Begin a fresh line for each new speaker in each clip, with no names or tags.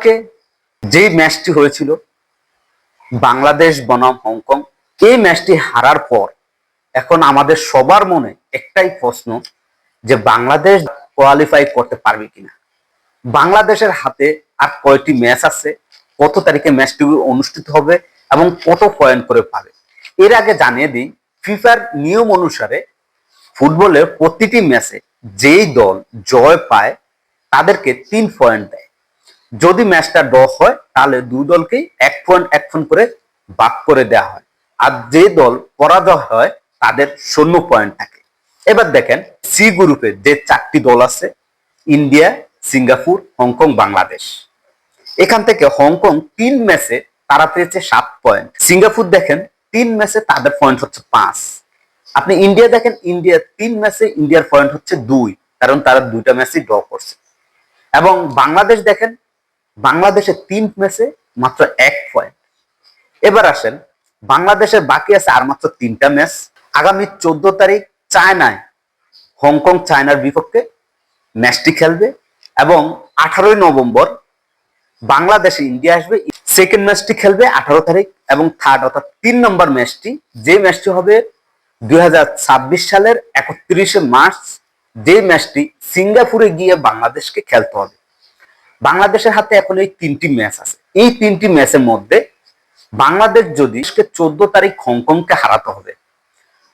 গতকালকে যেই ম্যাচটি হয়েছিল, বাংলাদেশ বনাম হংকং, এই ম্যাচটি হারার পর এখন আমাদের সবার মনে একটাই প্রশ্ন যে বাংলাদেশ কোয়ালিফাই করতে পারবে কিনা। বাংলাদেশের হাতে আর কয়টি ম্যাচ আছে, কত তারিখে ম্যাচটি অনুষ্ঠিত হবে এবং কত পয়েন্ট করে পাবে। এর আগে জানিয়ে দিই ফিফার নিয়ম অনুসারে ফুটবলের প্রতিটি ম্যাচে যেই দল জয় পায়, তাদেরকে তিন পয়েন্ট দেয়। যদি ম্যাচটা ড্র হয়, তাহলে দুই দলকেই এক পয়েন্ট এক পয়েন্ট করে বাদ করে দেওয়া হয়। আর যে দল পরাজয় হয়, তাদের শূন্য পয়েন্ট থাকে। এবার দেখেন সি গ্রুপে যে চারটি দল আছে ইন্ডিয়া সিঙ্গাপুর হংকং বাংলাদেশ এখান থেকে হংকং তিন ম্যাচে তারা পেয়েছে সাত পয়েন্ট সিঙ্গাপুর দেখেন, তিন ম্যাচে তাদের পয়েন্ট হচ্ছে পাঁচ। আপনি ইন্ডিয়া দেখেন ইন্ডিয়া তিন ম্যাচে ইন্ডিয়ার পয়েন্ট হচ্ছে দুই, কারণ তারা দুইটা ম্যাচই ড্র করছে। এবং বাংলাদেশ দেখেন বাংলাদেশের তিন ম্যাচে মাত্র এক পয়েন্ট এবার আসেন, বাংলাদেশের বাকি আছে আর মাত্র তিনটা ম্যাচ। আগামী চোদ্দ তারিখ চায়নায়। হংকং চায়নার বিপক্ষে ম্যাচটি খেলবে এবং আঠারোই নভেম্বর বাংলাদেশে ইন্ডিয়া আসবে। সেকেন্ড ম্যাচটি খেলবে আঠারো তারিখ এবং থার্ড অর্থাৎ তিন নম্বর ম্যাচটি। যে ম্যাচটি হবে দুই হাজার ছাব্বিশ সালের একত্রিশে মার্চ, যে ম্যাচটি সিঙ্গাপুরে গিয়ে বাংলাদেশকে খেলতে হবে। বাংলাদেশের হাতে এখন এই তিনটি ম্যাচ আছে। এই তিনটি ম্যাচের মধ্যে বাংলাদেশ যদি চোদ্দ তারিখ হংকংকে হারাতে হবে,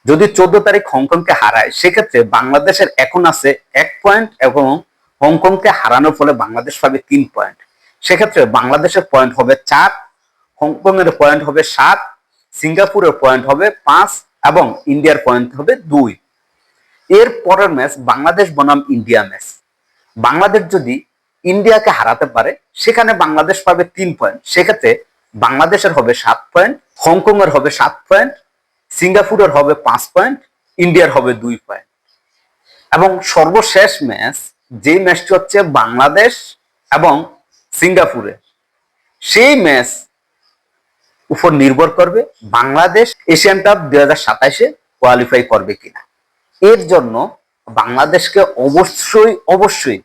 যদি চোদ্দ তারিখ হংকংকে হারায়, সেক্ষেত্রে বাংলাদেশের এখন আছে এক পয়েন্ট এবং হংকংকে হারানোর ফলে বাংলাদেশ পাবে তিন পয়েন্ট সেক্ষেত্রে বাংলাদেশের পয়েন্ট হবে চার হংকং এর পয়েন্ট হবে সাত, সিঙ্গাপুরের পয়েন্ট হবে পাঁচ এবং ইন্ডিয়ার পয়েন্ট হবে দুই। এর পরের ম্যাচ বাংলাদেশ বনাম ইন্ডিয়া ম্যাচ। বাংলাদেশ যদি ইন্ডিয়াকে হারাতে পারে, সেখানে বাংলাদেশ পাবে তিন পয়েন্ট সেক্ষেত্রে বাংলাদেশের হবে সাত পয়েন্ট হংকং এর হবে সাত পয়েন্ট সিঙ্গাপুরের হবে পাঁচ পয়েন্ট ইন্ডিয়ার হবে দুই পয়েন্ট এবং সর্বশেষ ম্যাচ যে ম্যাচটি হচ্ছে বাংলাদেশ এবং সিঙ্গাপুরে, সেই ম্যাচ উপর নির্ভর করবে বাংলাদেশ এশিয়ান কাপ দুই হাজার সাতাইশে কোয়ালিফাই করবে কিনা। এর জন্য বাংলাদেশকে অবশ্যই অবশ্যই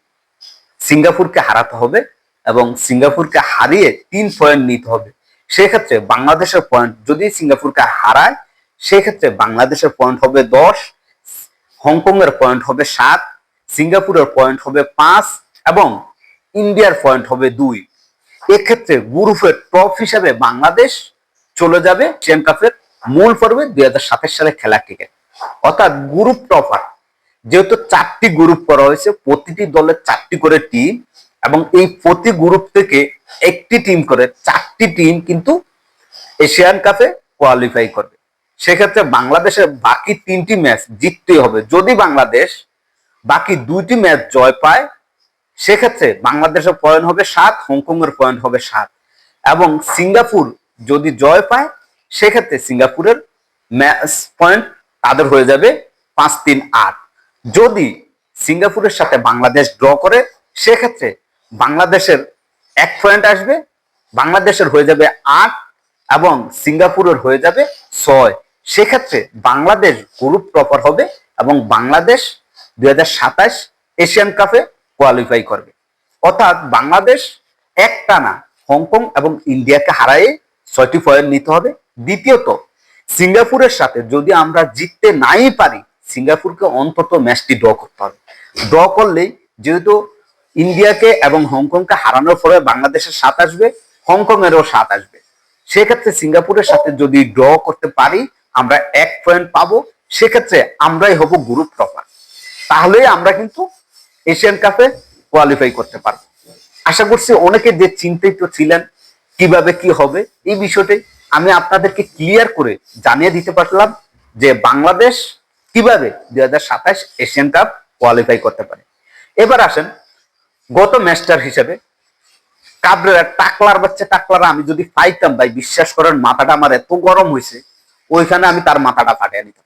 সিঙ্গাপুরকে হারাতে হবে এবং সিঙ্গাপুরকে হারিয়ে তিন পয়েন্ট নিতে হবে। সেক্ষেত্রে বাংলাদেশের পয়েন্ট যদি সিঙ্গাপুরকে হারায়, সেক্ষেত্রে বাংলাদেশের পয়েন্ট হবে দশ হংকং এর পয়েন্ট হবে সাত, সিঙ্গাপুরের পয়েন্ট হবে পাঁচ এবং ইন্ডিয়ার পয়েন্ট হবে দুই। এক্ষেত্রে গ্রুপের টপ হিসাবে বাংলাদেশ চলে যাবে এশিয়ান কাপের মূল পর্বে দুই হাজার সাতাশ সালে খেলা টিকে অর্থাৎ গ্রুপ টপার যেহেতু চারটি গ্রুপ করা হয়েছে, প্রতিটি দলের চারটি করে টিম এবং এই প্রতি গ্রুপ থেকে একটি টিম করে চারটি টিম কিন্তু এশিয়ান কাপে কোয়ালিফাই করবে। সেক্ষেত্রে বাংলাদেশের বাকি তিনটি ম্যাচ জিততেই হবে। যদি বাংলাদেশ বাকি দুইটি ম্যাচ জয় পায়, সেক্ষেত্রে বাংলাদেশের পয়েন্ট হবে সাত হংকং এর পয়েন্ট হবে সাত। এবং সিঙ্গাপুর যদি জয় পায়, সেক্ষেত্রে সিঙ্গাপুরের ম্যাচ পয়েন্ট তাদের হয়ে যাবে পাঁচ, তিন, আট। যদি সিঙ্গাপুরের সাথে বাংলাদেশ ড্র করে, সেক্ষেত্রে বাংলাদেশের এক পয়েন্ট আসবে, বাংলাদেশের হয়ে যাবে আট এবং সিঙ্গাপুরের হয়ে যাবে ছয়। সেক্ষেত্রে বাংলাদেশ গ্রুপ টপার হবে এবং বাংলাদেশ দুই এশিয়ান কাপে কোয়ালিফাই করবে। অর্থাৎ বাংলাদেশ একটানা হংকং এবং ইন্ডিয়াকে হারায়ে ছয়টি পয়েন্ট নিতে হবে। দ্বিতীয়ত, সিঙ্গাপুরের সাথে যদি আমরা জিততে নাই পারি সিঙ্গাপুরকে অন্তত ম্যাচটি ড্র করতে হবে। ড্র করলেই যেহেতু ইন্ডিয়াকে এবং হংকংকে হারানোর ফলে বাংলাদেশের সাত আসবে হংকং এরও আসবে। সেক্ষেত্রে সিঙ্গাপুরের সাথে যদি ড্র করতে পারি, আমরা এক পয়েন্ট পাবো। সেক্ষেত্রে আমরাই হব গ্রুপ টপার তাহলেই আমরা কিন্তু এশিয়ান কাপে কোয়ালিফাই করতে পারব। আশা করছি অনেকে যে চিন্তিত ছিলেন, কীভাবে কি হবে, এই বিষয়টাই আমি আপনাদেরকে ক্লিয়ার করে জানিয়ে দিতে পারলাম যে বাংলাদেশ কীভাবে দুই হাজার সাতাশ এশিয়ান কাপ কোয়ালিফাই করতে পারে? এবার আসেন, গত ম্যাচটার হিসেবে কাবরেরা টাকলার বাচ্চা, টাকলার আমি যদি পাইতাম ভাই, বিশ্বাস করেন মাথাটা আমার এত গরম হয়েছে, ওইখানে আমি তার মাথাটা ফাটিয়ে নিতাম।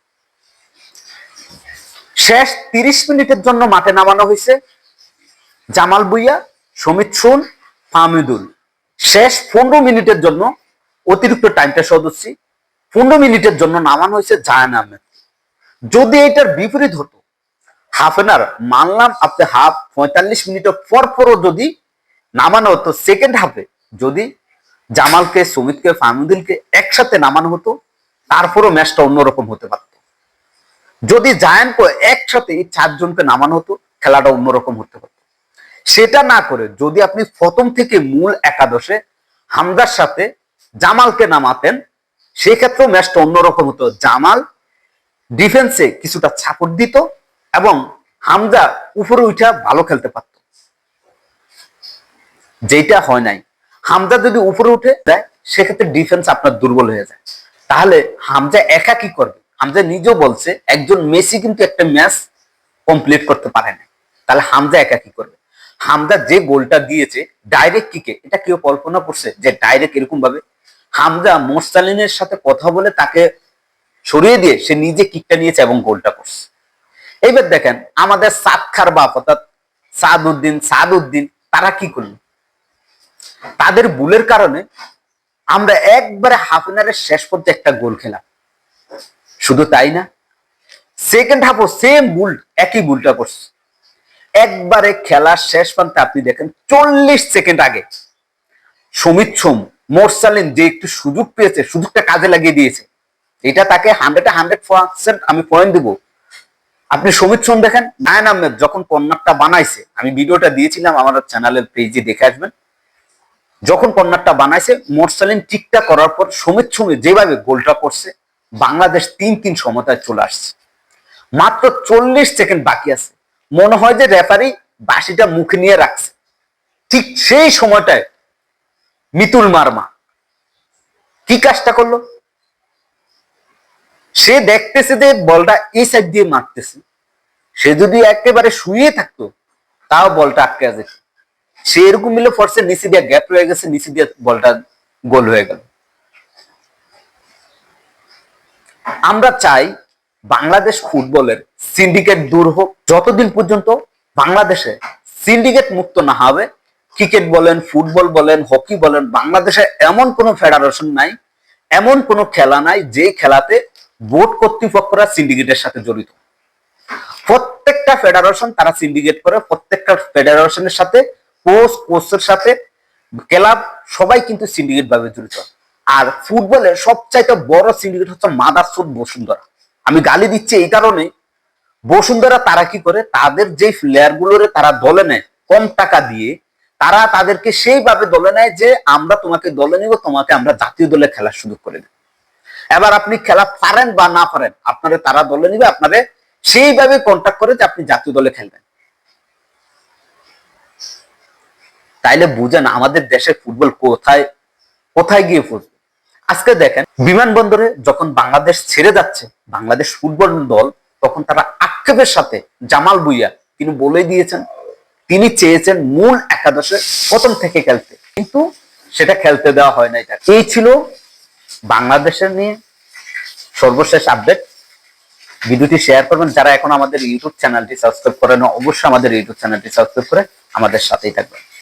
শেষ তিরিশ মিনিটের জন্য মাঠে নামানো হয়েছে জামাল বুইয়া সমিত সুন, ফাহমিদুল। শেষ পনেরো মিনিটের জন্য অতিরিক্ত টাইমটা সদস্য পনেরো মিনিটের জন্য নামানো হয়েছে জায়ান আহমেদ। যদি এটার বিপরীত হতো হাফ এন আওয়ার মানলাম আপনি হাফ পঁয়তাল্লিশ মিনিটের পর পরও যদি নামানো হতো সেকেন্ড হাফে যদি জামালকে, সুমিতকে, ফাহমুদুলকে একসাথে নামানো হতো, তারপরও ম্যাচটা অন্যরকম হতে পারত। যদি জায়ান্টকে একসাথে এই চারজনকে নামানো হতো, খেলাটা অন্যরকম হতে পারত। সেটা না করে যদি আপনি প্রথম থেকে মূল একাদশে হামদার সাথে জামালকে নামাতেন, সেক্ষেত্রেও ম্যাচটা অন্যরকম হতো। জামাল ডিফেন্সে কিছুটা ছাপড় দিত এবং হামজা উপরে উঠা ভালো খেলতে পারত। যেটা হয় নাই। হামজা যদি উপরে উঠে যায়, সেক্ষেত্রে ডিফেন্স আপনার দুর্বল হয়ে যায়। তাহলে হামজা একা কি করবে? হামজা নিজেও বলছে, একজন মেসি কিন্তু একটা ম্যাচ কমপ্লিট করতে পারে না তাহলে হামজা একা কি করবে? হামজা যে গোলটা দিয়েছে ডাইরেক্ট কিকে এটা কেউ কল্পনা করছে যে ডাইরেক্ট এরকম ভাবে হামজা মোরসালিনের সাথে কথা বলে তাকে সরিয়ে দিয়ে সে নিজে কিকটা নিয়েছে এবং গোলটা করছে। এইবার দেখেন আমাদের সাতখার বাপ অর্থাৎ সাদউদ্দিন সাদউদ্দিন তারা কি করল? তাদের ভুলের কারণে আমরা একবারে হাফ এনারের শেষ পর্যন্ত একটা গোল খেলাম। শুধু তাই না সেকেন্ড হাফও সেম ভুল, একই ভুলটা করছে। একবারে খেলার শেষ প্রান্তে আপনি দেখেন চল্লিশ সেকেন্ড আগে সমিত সোম, মোরসালিন যে একটু সুযোগ পেয়েছে, সুযোগটা কাজে লাগিয়ে দিয়েছে এটা তাকে হান্ড্রেড হান্ড্রেড পার্সেন্ট আমি পয়েন্ট দিব। আপনি সমিত সোম দেখেন, নায়ন আহমেদ যখন কন্যাটা বানাইছে, আমি ভিডিওটা দিয়েছিলাম আমার চ্যানেলের পেজে, দেখে আসবেন। যখন কর্নারটা বানাইছে, মোরসালিন টিকটা করার পর সমিত সমিত যেভাবে গোলটা করছে, বাংলাদেশ তিন তিন সমতায় চলে আসছে। মাত্র চল্লিশ সেকেন্ড বাকি আছে। মনে হয় যে রেফারি বাসিটা মুখে নিয়ে রাখছে। ঠিক সেই সময়টায় মিতুল মার্মা কি কাজটা করল? সে দেখতেছে যে বলটা এই সাইড দিয়ে মারতেছে। সে যদি একেবারে শুয়ে থাকতো, তাও বলটা আটকে যেত সে এরকম মিলে ফোর্সে নিচে দিয়ে গ্যাপ রয়ে গেছে, নিচে দিয়ে বলটা গোল হয়ে গেল। আমরা চাই বাংলাদেশ ফুটবলের সিন্ডিকেট দূর হোক। যতদিন পর্যন্ত বাংলাদেশে সিন্ডিকেট মুক্ত না হবে ক্রিকেট বলেন, ফুটবল বলেন হকি বলেন, বাংলাদেশে এমন কোনো ফেডারেশন নাই, এমন কোনো খেলা নাই যে খেলাতে বোর্ড কর্তৃপক্ষরা সিন্ডিকেটের সাথে জড়িত। প্রত্যেকটা ফেডারেশন তারা সিন্ডিকেট করে, প্রত্যেকটা ফেডারেশনের সাথে কোচ কোচের সাথে, ক্লাব সবাই কিন্তু সিন্ডিকেট ভাবে জড়িত। আর ফুটবলের সবচাইতে বড় সিন্ডিকেট হচ্ছে মাদারসুদ বসুন্ধরা। আমি গালি দিচ্ছি এই কারণে, বসুন্ধরা তারা কি করে? তাদের যে প্লেয়ার গুলোরে তারা দলে নেয়, কম টাকা দিয়ে, তারা তাদেরকে সেইভাবে দলে নেয় যে, আমরা তোমাকে দলে নিব, তোমাকে আমরা জাতীয় দলে খেলার সুযোগ করে দেব। এবার আপনি খেলা পারেন বা না পারেন আপনারে তারা দলে নিবে আপনারে সেইভাবে কন্ট্যাক্ট করে যে আপনি জাতীয় দলে খেলবেন। তাইলে বুঝেন আমাদের দেশের ফুটবল কোথায় কোথায় গিয়ে পৌঁছবে আজকে দেখেন, বিমানবন্দরে যখন বাংলাদেশ ছেড়ে যাচ্ছে, বাংলাদেশ ফুটবল দল, তখন তারা আক্ষেপের সাথে জামাল বুইয়া তিনি বলে দিয়েছেন, তিনি চেয়েছেন মূল একাদশে প্রথম থেকে খেলতে। কিন্তু সেটা খেলতে দেওয়া হয় না এটা এই ছিল বাংলাদেশের নিয়ে সর্বশেষ আপডেট ভিডিওটি শেয়ার করবেন। যারা এখন আমাদের ইউটিউব চ্যানেলটি সাবস্ক্রাইব করেন অবশ্যই আমাদের ইউটিউব চ্যানেলটি সাবস্ক্রাইব করে আমাদের সাথেই থাকবেন।